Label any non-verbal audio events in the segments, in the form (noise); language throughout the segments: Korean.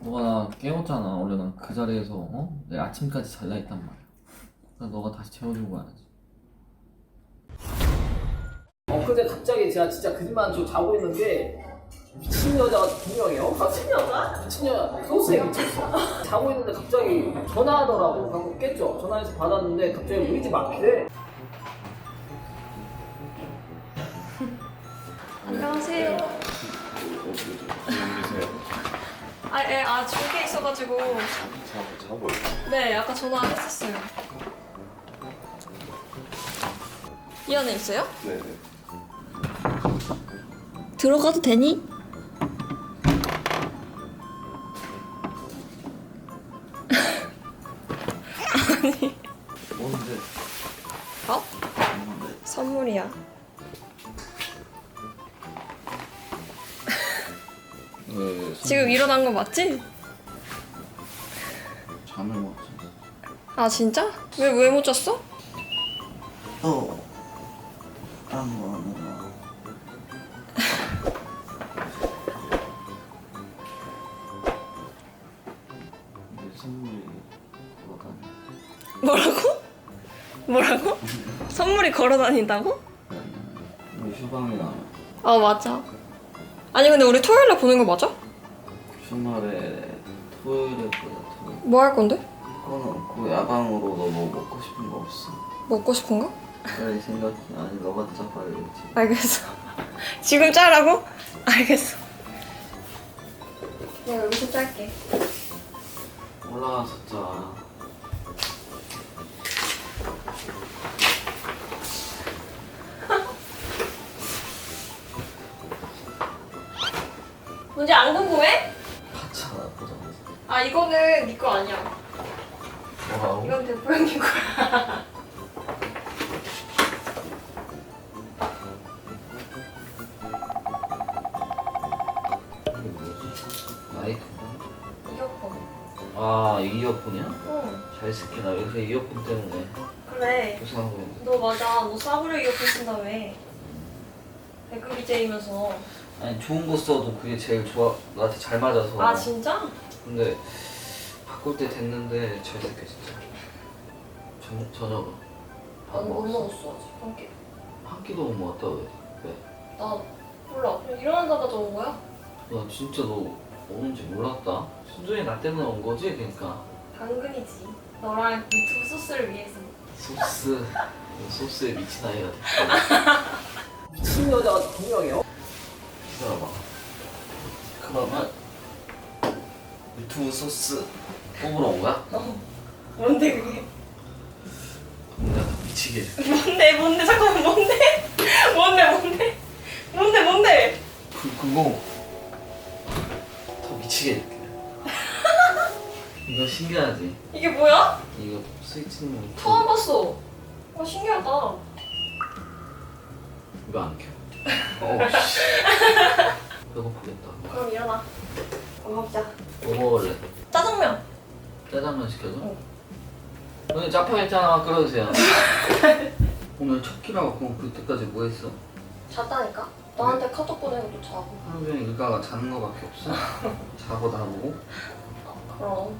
너가 나 깨웠잖아. 원래 난 그 자리에서 어? 내 아침까지 잘라 있단 말이야. 그래서 너가 다시 채워주고 가야지. 어 근데 갑자기 제가 진짜 거짓말 저 자고 있는데 미친 여자가 두 명이요? 미친 여자? 미친 여자 소스에 미쳤어 (laughs) 자고 있는데 갑자기 전화하더라고 그래서 깼죠 전화해서 받았는데 갑자기 우리 집 앞이래 안녕하세요. 아, 예, 아, 중계 있어가지고. 네, 아까 전화했었어요. 이 안에 있어요? 네네 들어가도 되니? (laughs) 뭔데? 어? 선물이야. 지금 일어난 거 맞지? 잠을 못 잤어? 아, 진짜? 왜, 왜 못 잤어? 또 하느라 내 선물이 그거다 뭐라고? 뭐라고? 선물이 걸어 다닌다고? 우리 휴방이 나 아, 맞아. 아니, 근데 우리 토요일에 보는 거 맞아? 주말에 토요일에 보자 토요일 뭐 할 건데? 꺼놓고 야방으로 너 뭐 먹고 싶은 거 없어? 먹고 싶은 거? 빨리 생각해 아니 너가 짜 빨리 지금 알겠어. (laughs) 지금 짜라고? 알겠어. 내가 여기서 짤게. 올라와서 짜 (laughs) 문제 안 궁금해? 아 이거는 네 거 아니야. 뭐라고? 이건 대표 형님 거야. 이게 뭐지? 마이크 이어폰. 아 이어폰이야? 응. 잘 쓸게 나 요새 이어폰 때문에 그래. 고생하고 있는데 너 맞아. 너 싸구려 이어폰 쓴다며. 배그 BJ면서. 아니 좋은 거 써도 그게 제일 좋아 나한테 잘 맞아서 아 진짜? 근데 바꿀 때 됐는데 잘 쓸게 진짜 저, 저녁은 밥 난못 먹었어? 먹었어 아직 한 끼. 한 끼도 못 먹었다 왜? 왜? 나 몰라. 그냥 일어나자마자 온 거야? 나 진짜 너 오는지 몰랐다 순전히 나 때문에 온 거지 그러니까 당근이지. 너랑 유튜브 소스를 위해서. 소스 소스에 미친 아이가 됐다 미친 여자가 두 명이요? 기다려봐 그러면 유튜브 소스 뽑으러 온 거야? 뭔데 그게? 내가 더 미치게 해줄게 뭔데 뭔데 잠깐만 뭔데? 뭔데 뭔데? 뭔데 뭔데? 그, 그거 더 미치게 해줄게 이거 신기하지? 이게 뭐야? 이거 스위치는 처음 봤어. 어 신기하다. 이거 안 켜. (laughs) 어 씨. 배고프겠다. 그럼 일어나. 밥 먹자. 뭐 먹을래? 짜장면. 짜장면 시켜줘? 응. 오늘 짜파게티 끓여주세요. (laughs) 오늘 첫 끼라고 그럼 그때까지 뭐 했어? 잤다니까? 너한테 카톡 보내고 또 자고. 하루 종일 일가가 자는 거밖에 없어? (laughs) 자고 나보고? 그럼.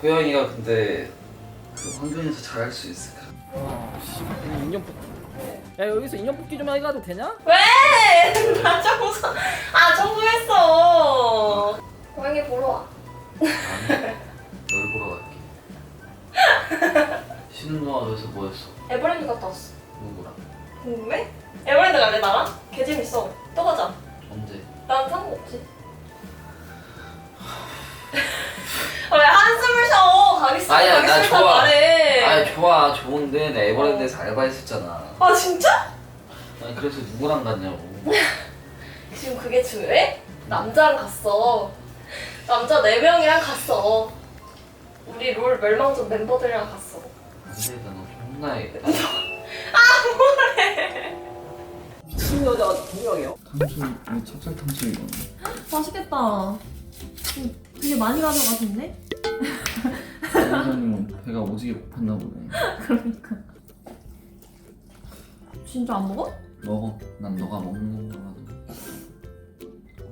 고양이가 근데 그 환경에서 잘할 수 있을까? 인형 뽑기 야 여기서 인형 뽑기 좀 해가도 되냐? 왜? (laughs) 나 청소. 아 청소했어. 고양이 보러 와. 아니, 널 보러 갈게. 쉬는 동안 그래서 뭐 했어? 에버랜드 갔다 왔어. 누구랑? 궁금해? 에버랜드 갈래 나랑? 개 재밌어. 또 가자. 언제? 난 상관없지. 아, 왜 한숨을 쉬어? 가겠어. 아니야, 나 가겠습니다 좋아. 말해. 아 좋아 좋은데 나 에버랜드에서 알바했었잖아. 아 진짜? 아니 그래서 누구랑 갔냐고. (laughs) 지금 그게 중요해? 남자랑 갔어. 남자 4명이랑 갔어. 우리 롤 멸망전 멤버들이랑 갔어. 안돼 나너 혼나야겠다. 미친 여자가 두 명이요? 탕수육 찹쌀 탕수육이거든. 맛있겠다. 되게 많이 가져가셨네? (laughs) 사장님은 배가 오지게 고팠나 보네. 그러니까. 진짜 안 먹어? 먹어. 난 너가 먹는 거라도.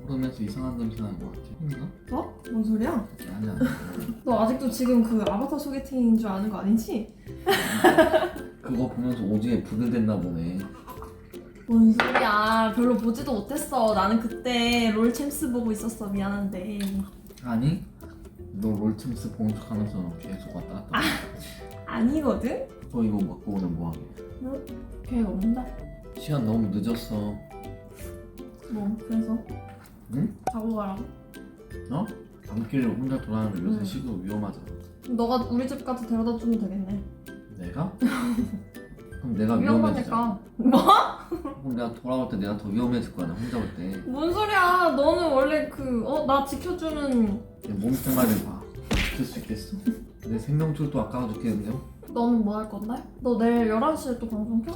그러면서 이상한 냄새 나는 것 같아. 뭔가? 뭐? 뭔 소리야? 아니야. (laughs) 너 아직도 지금 그 아바타 소개팅인 줄 아는 거 아니지? (laughs) 그거 보면서 오지게 부들댔나 보네. 뭔 소리야 별로 보지도 못했어 나는 그때 롤 챔스 보고 있었어 미안한데 아니? 너 롤챔스 보는 척하면서 계속 왔다 갔다. 아. 아니거든? 너 이거 먹고 오늘 뭐하게? 계획 없는데? 시간 너무 늦었어. 뭐 그래서? 응? 자고 가라고? 어? 밤길을 혼자 돌아다니는 요새 응. 시도 위험하잖아. 너가 우리 집까지 데려다 주면 되겠네 내가? (laughs) 그럼 내가 위험해지잖아. 위험하니까 뭐? 그럼 내가 돌아올 때 내가 더 위험해질 거 아니야 혼자 올 때. 뭔 소리야 너는 원래 그 어 나 지켜주는 내 몸뚱아리를 봐. 지킬 수 있겠어? 내 생명줄도 아까워 죽겠는데요? 너는 뭐 할 건데? 너 내일 11시에 또 방송 켜?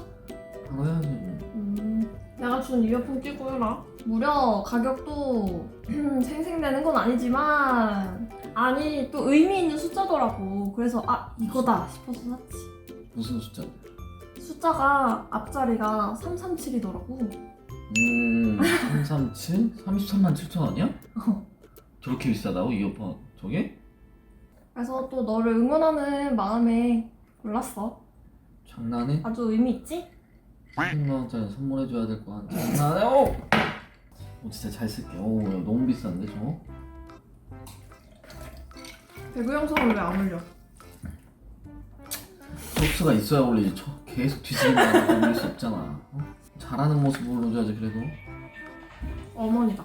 바로 해야지 뭐. 음, 내가 준 이어폰 끼고 해라. 무려 가격도 (clears throat) 생생내는 건 아니지만 아니 또 의미 있는 숫자더라고. 그래서 아 이거다 싶어서 샀지. 무슨 숫자인데? 숫자가 앞자리가 337이더라고. 음... 337? 33만 7천 원이야? 저렇게 비싸다고 이어폰 저게? 그래서 또 너를 응원하는 마음에 골랐어. 장난해? 아주 의미 있지? 10만 원짜리 선물해줘야 될 거 같아 장난해? 오! 오 진짜 잘 쓸게 오 야, 너무 비싼데 저거? 배구 영상을 왜 안 올려? 소스가 있어야 올리지 저 계속 뒤지기만 올릴 수 없잖아. 어? 잘하는 모습 보여줘야지 그래도. 어머니다.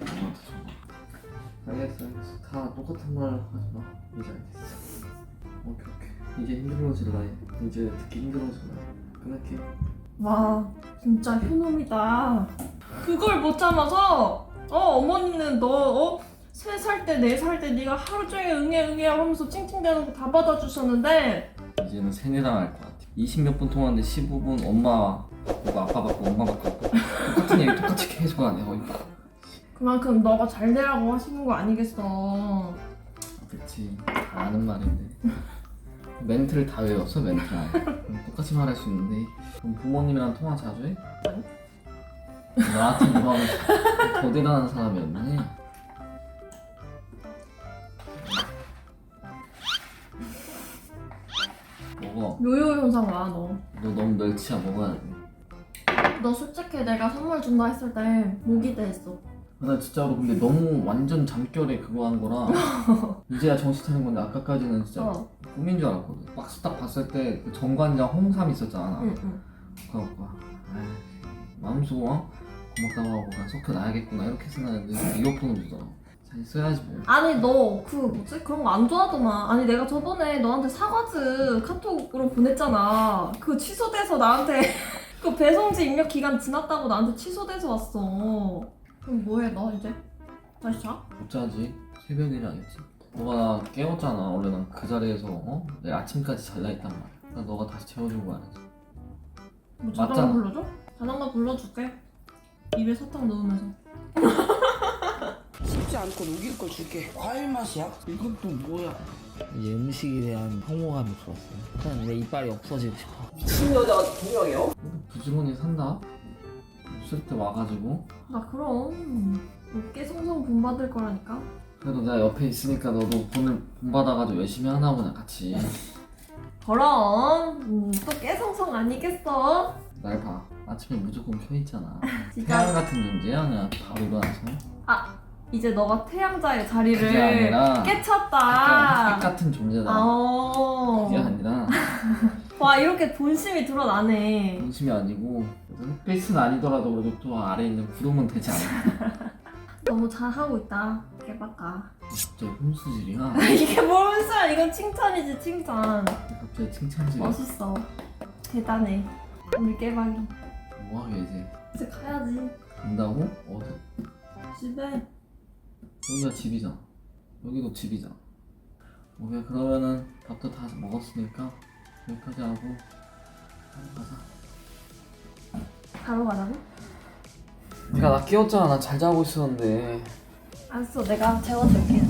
엄마한테 줘봐 알겠어 알겠어. 다 똑같은 말 하지 마. 이제 알겠어. 오케이 오케이. 이제 힘들어질라 해 이제 듣기 힘들어질라 해 끊을게. 와 진짜 효놈이다. 그걸 못 참아서 어 어머니는 너 어? 세 살 때, 네 살 때 네가 하루 종일 응애 응애 하면서 찡찡대는 거 다 받아주셨는데 이제는 세뇌당할 것 같아 20몇 분 통화하는데 15분 엄마 받고 아빠 받고 엄마 받고 똑같은 얘기 똑같이 계속 하네 거의. 그만큼 너가 잘 되라고 하시는 거 아니겠어. 다 아는 말인데. 멘트를 다 외웠어 멘트 똑같이 말할 수 있는데. 그럼 부모님이랑 통화 자주 해? 아니. 나한테 하면 더 대단한 사람이었네 먹어 요요 현상 와 너. 너 너무 멸치야 먹어야 돼 너 솔직히 내가 선물 준다 했을 때 목이 대했어 나 진짜로 근데 너무 완전 잠결에 그거 한 거라 (laughs) 이제야 정신 차린 건데 아까까지는 진짜 어. 꿈인 줄 알았거든 박스 딱 봤을 때그 정관장 홍삼 있었잖아 응, 응. 그래갖고 아이 마음속 어? 고맙다고 하고 그냥 섞여놔야겠구나 이렇게 생각했는데 이어폰을 주더라 잘 써야지 뭐. 아니 너 그 뭐지? 그런 거 안 좋아하더만. 아니 내가 저번에 너한테 사과즈 카톡으로 보냈잖아. 그거 취소돼서 나한테 (laughs) 그 배송지 입력 기간 지났다고 나한테 취소돼서 왔어. 그럼 뭐해 너 이제? 다시 자? 못 자지? 새벽이라 했지. 너가 나 깨웠잖아 원래 난 그 자리에서 어? 내일 아침까지 잘라 있단 말이야. 그러니까 너가 다시 재워준 거야 뭐 자장가 맞잖아. 불러줘? 자장가 불러줄게. 입에 사탕 넣으면서 씹지 않고 녹일 걸 줄게. 과일 맛이야? 이건 또 뭐야? 이제 음식에 대한 혐오감이 들었어. 그냥 내 이빨이 없어지고 싶어. 미친 여자가 두 명이에요? 부지런히 산다 없을 때 와가지고 나 그럼 깨송송 본받을 거라니까 그래도 내가 옆에 있으니까 너도 돈을 본받아가지고 열심히 하나 보냐 같이 그럼 음, 또 깨송송 아니겠어? 날 봐. 아침에 무조건 켜있잖아. (laughs) 진짜 태양 같은 존재야. 그냥 바로 일어나서. 이제 너가 태양자의 그게 자리를 아니라 약간 깨쳤다. 햇 같은 존재다. 아, 그게 아니라 (laughs) 와 이렇게 본심이 드러나네. 본심이 아니고 그래도 햇빛은 아니더라도 그래도 또 아래에 있는 구름은 되지 않아. (laughs) 너무 잘하고 있다. 개박아. 갑자기 홈수질이야. 이게 뭘 써? 이건 칭찬이지 칭찬. 갑자기 칭찬질. 멋있어. 대단해. 우리 깨박이. 뭐하게 이제. 이제 가야지. 간다고? 어디? 집에. 여기가 집이잖아. 여기도 집이잖아. 오케이 그러면은 밥도 다 먹었으니까 여기까지 하고 가자. 바로 가자고? 네가 나 깨웠잖아 나 잘 자고 있었는데 알았어. 내가 재워줄게.